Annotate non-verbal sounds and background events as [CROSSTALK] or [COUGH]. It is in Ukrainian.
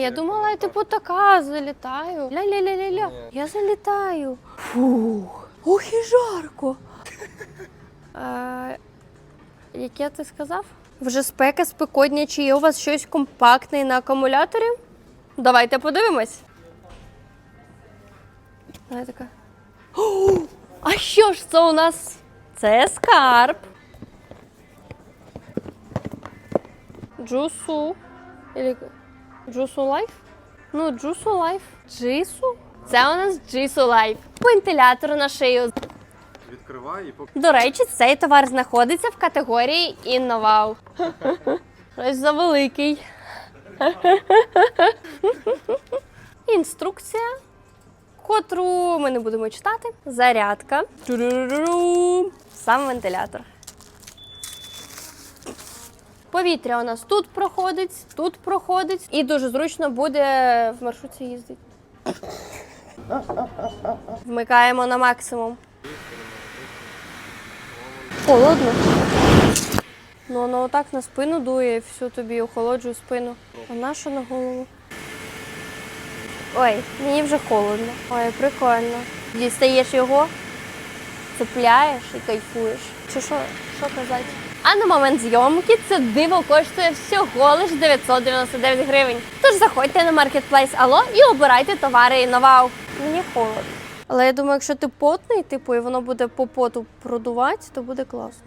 я думала, я типу така залітаю. Ля-ля-ля-ля-ля. Я залітаю. Фух. Ох і жарко. Е, яке ти сказав? Вже спека спекотня, чи є у вас щось компактне на акумуляторі? Давайте подивимось. Вона така. О, а що ж це у нас? Це скарб. Джусу. Или... Джусу Лайф? Ну, Джусу Лайф. Джису? Це у нас Джису Лайф. Вентилятор на шию. Відкривай і поки До речі, цей товар знаходиться в категорії інновау. [LAUGHS] Ось за великий. [LAUGHS] Інструкція, котру ми не будемо читати. Зарядка. Сам вентилятор. Повітря у нас тут проходить, тут проходить, і дуже зручно буде в маршрутці їздити. Вмикаємо на максимум. Холодно. Ну, воно отак на спину дує, всю тобі охолоджує спину. А на що на голову? Ой, мені вже холодно. Ой, прикольно. Дістаєш його, цепляєш і кайфуєш. Чи що казати? А на момент зйомки це диво коштує всього лиш 999 гривень. Тож заходьте на маркетплейс Алло і обирайте товари Інновау. Мені холодно. Але я думаю, якщо ти потний, типу, і воно буде по поту продувати, то буде класно.